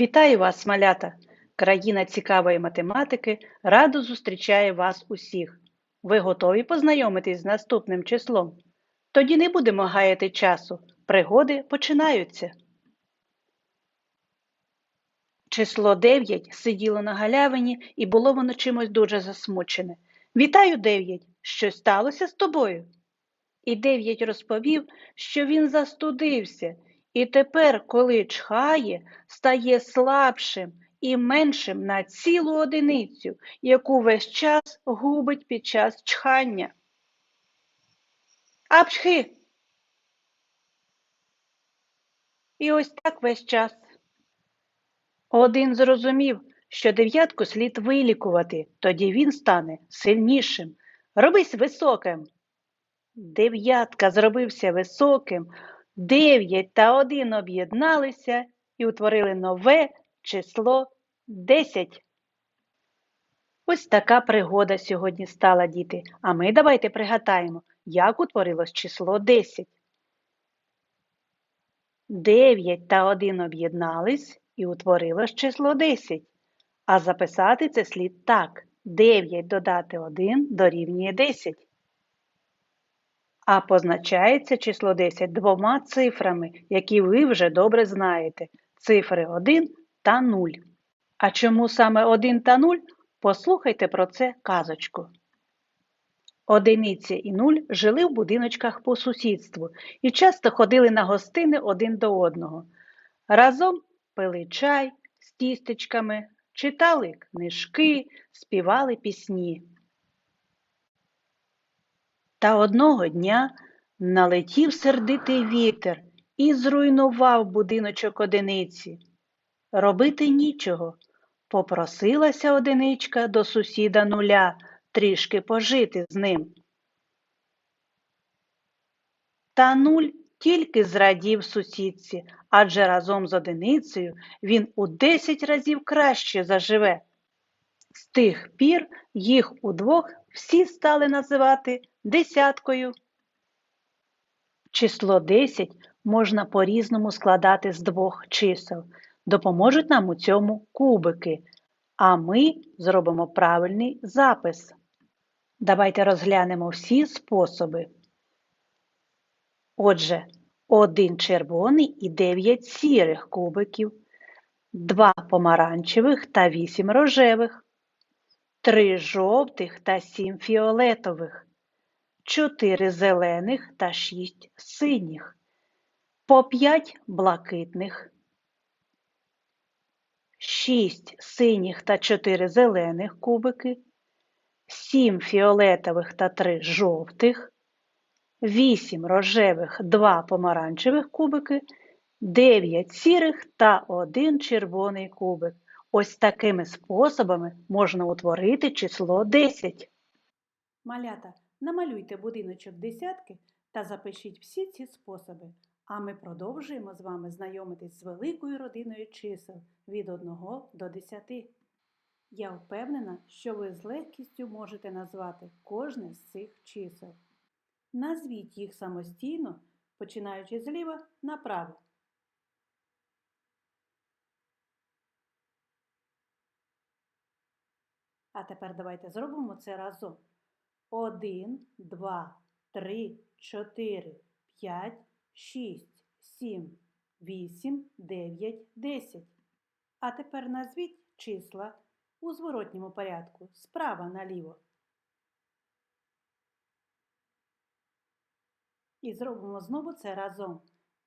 Вітаю вас, малята! Країна цікавої математики радо зустрічає вас усіх. Ви готові познайомитись з наступним числом? Тоді не будемо гаяти часу. Пригоди починаються. Число 9 сиділо на галявині і було воно чимось дуже засмучене. Вітаю, 9! Щось сталося з тобою? І 9 розповів, що він застудився, і тепер, коли чхає, стає слабшим і меншим на цілу одиницю, яку весь час губить під час чхання. Апчхи! І ось так весь час. Один зрозумів, що дев'ятку слід вилікувати, тоді він стане сильнішим. Робись високим. Дев'ятка зробився високим, дев'ять та один об'єдналися і утворили нове число десять. Ось така пригода сьогодні стала, діти. А ми давайте пригадаємо, як утворилось число 10. 9 та 1 об'єднались і утворилось число 10. А записати це слід так. 9 додати 1 дорівнює 10. А позначається число 10 двома цифрами, які ви вже добре знаєте. Цифри 1 та 0. А чому саме 1 та 0? Послухайте про це казочку. Одиниця і нуль жили в будиночках по сусідству і часто ходили на гостини один до одного. Разом пили чай з тістечками, читали книжки, співали пісні. Та одного дня налетів сердитий вітер і зруйнував будиночок одиниці. Робити нічого. Попросилася одиничка до сусіда нуля трішки пожити з ним. Та нуль тільки зрадів сусідці, адже разом з одиницею він у десять разів краще заживе. З тих пір їх удвох всі стали називати десяткою. Число 10 можна по-різному складати з двох чисел. Допоможуть нам у цьому кубики, а ми зробимо правильний запис. Давайте розглянемо всі способи. Отже, один червоний і 9 сірих кубиків, два помаранчевих та 8 рожевих, три жовтих та 7 фіолетових, чотири зелених та 6 синіх, по 5 блакитних, 6 синіх та 4 зелених кубики, 7 фіолетових та 3 жовтих, 8 рожевих, 2 помаранчевих кубики, 9 сірих та 1 червоний кубик. Ось такими способами можна утворити число 10. Малята, намалюйте будиночок десятки та запишіть всі ці способи. А ми продовжуємо з вами знайомитись з великою родиною чисел від 1 до 10. Я впевнена, що ви з легкістю можете назвати кожне з цих чисел. Назвіть їх самостійно, починаючи зліва направо. А тепер давайте зробимо це разом. 1, 2, 3, 4, 5, 6, 7, 8, 9, 10. А тепер назвіть числа у зворотньому порядку справа наліво. І зробимо знову це разом.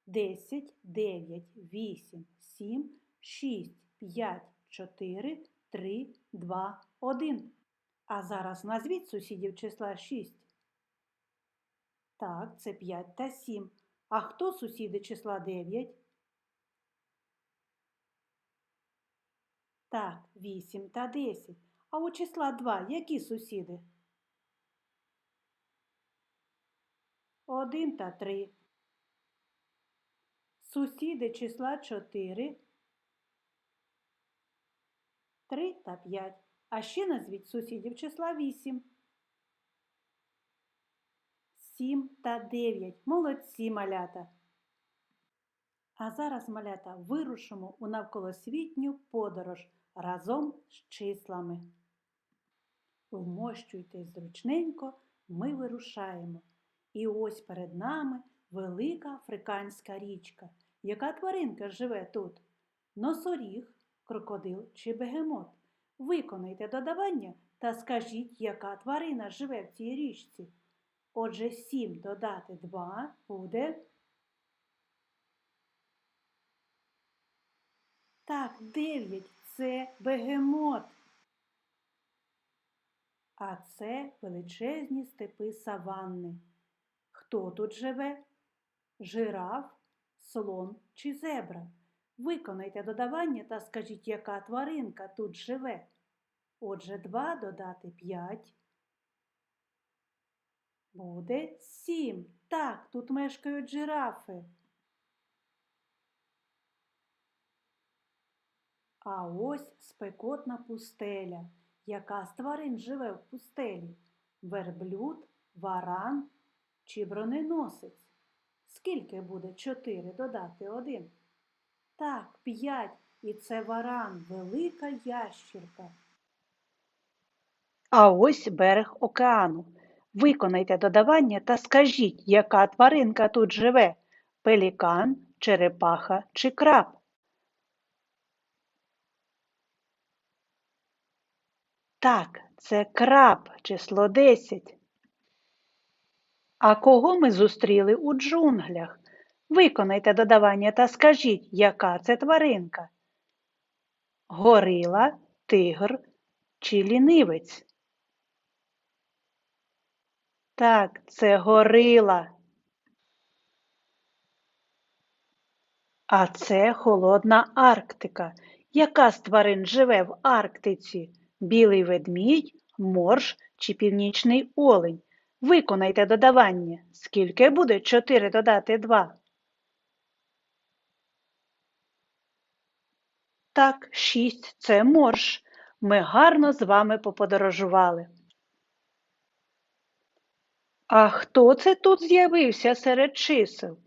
10, 9, 8, 7, 6, 5, 4, 3, 2, 1. А зараз назвіть сусідів числа 6. Так, це 5 та 7. А хто сусіди числа 9? Так, 8 та 10. А у числа 2 які сусіди? 1 та 3. Сусіди числа 4, 3 та 5. А ще назвіть сусідів числа 8. 7 та 9. Молодці малята. А зараз, малята, вирушимо у навколосвітню подорож разом з числами. Вмощуйтесь зручненько, ми вирушаємо. І ось перед нами велика африканська річка. Яка тваринка живе тут? Носоріг, крокодил чи бегемот? Виконайте додавання та скажіть, яка тварина живе в цій річці. Отже, 7 додати 2 буде. Так, 9 це бегемот. А це величезні степи саванни. Хто тут живе? Жираф, слон чи зебра? Виконайте додавання та скажіть, яка тваринка тут живе. Отже, 2 додати 5 буде 7. Так, тут мешкають жирафи. А ось спекотна пустеля. Яка з тварин живе в пустелі? Верблюд, варан чи броненосець? Скільки буде 4 додати 1? Так, 5. І це варан, велика ящірка. А ось берег океану. Виконайте додавання та скажіть, яка тваринка тут живе пелікан, черепаха чи краб. Так, це краб, число 10. А кого ми зустріли у джунглях? Виконайте додавання та скажіть, яка це тваринка? Горила, тигр чи лінивець? Так, це горила. А це холодна Арктика. Яка з тварин живе в Арктиці? Білий ведмідь, морж чи північний олень? Виконайте додавання. Скільки буде 4 додати 2? Так, 6 – це морж. Ми гарно з вами поподорожували. А хто це тут з'явився серед чисел?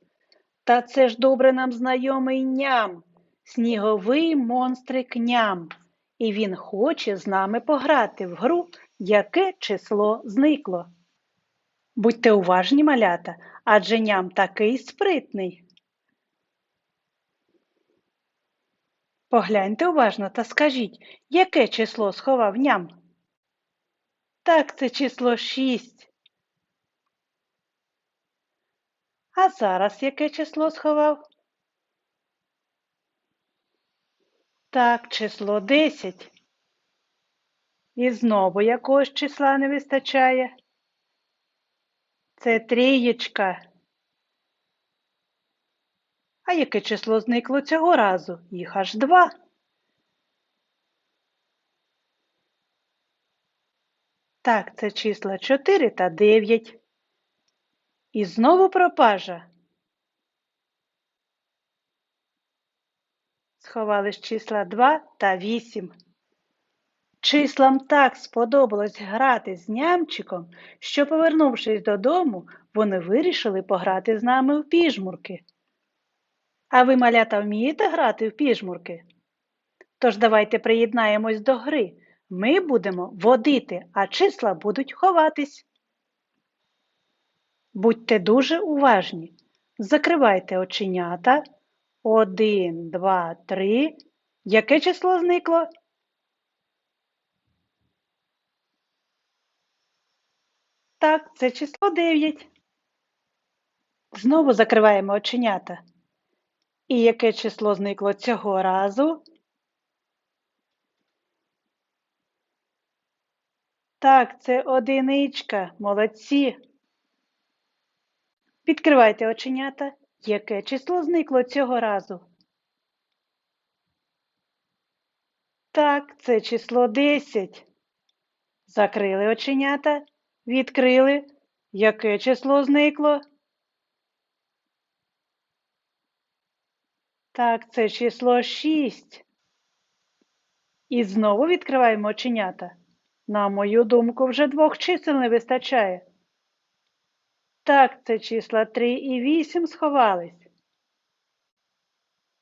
Та це ж добре нам знайомий ням, сніговий монстрик ням. І він хоче з нами пограти в гру, яке число зникло. Будьте уважні, малята, адже ням такий спритний. Погляньте уважно та скажіть, яке число сховав ням? Так, це число шість. А зараз яке число сховав? Так, число 10. І знову якогось числа не вистачає. Це трієчка. А яке число зникло цього разу? Їх аж два. Так, це числа 4 та 9. І знову пропажа. Сховались числа 2 та 8. Числам так сподобалось грати з нямчиком, що, повернувшись додому, вони вирішили пограти з нами в піжмурки. А ви, малята, вмієте грати в піжмурки? Тож давайте приєднаємось до гри. Ми будемо водити, а числа будуть ховатись. Будьте дуже уважні. Закривайте оченята. Один, два, три. Яке число зникло? Так, це число 9. Знову закриваємо оченята. І яке число зникло цього разу? Так, це одиничка. Молодці. Відкривайте оченята. Яке число зникло цього разу? Так, це число 10. Закрили оченята. Відкрили. Яке число зникло? Так, це число 6. І знову відкриваємо оченята. На мою думку, вже двох чисел не вистачає. Так, це числа 3 і 8 сховались.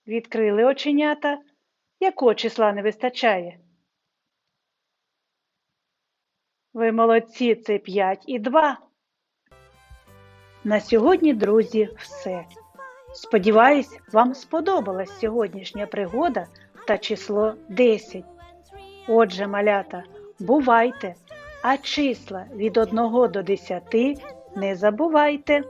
Відкрили оченята. Якого числа не вистачає? Ви молодці, це 5 і 2. На сьогодні, друзі, все. Сподіваюсь, вам сподобалась сьогоднішня пригода та число 10. Отже, малята, бувайте, а числа від 1 до 10 не забувайте.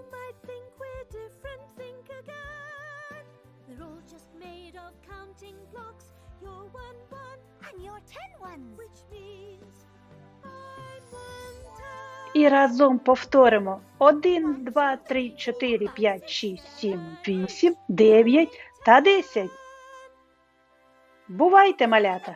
which means I'm one ten. І разом повторимо 1, 2, 3, 4, 5, 6, 7, 8, 9 та 10. Бувайте, малята!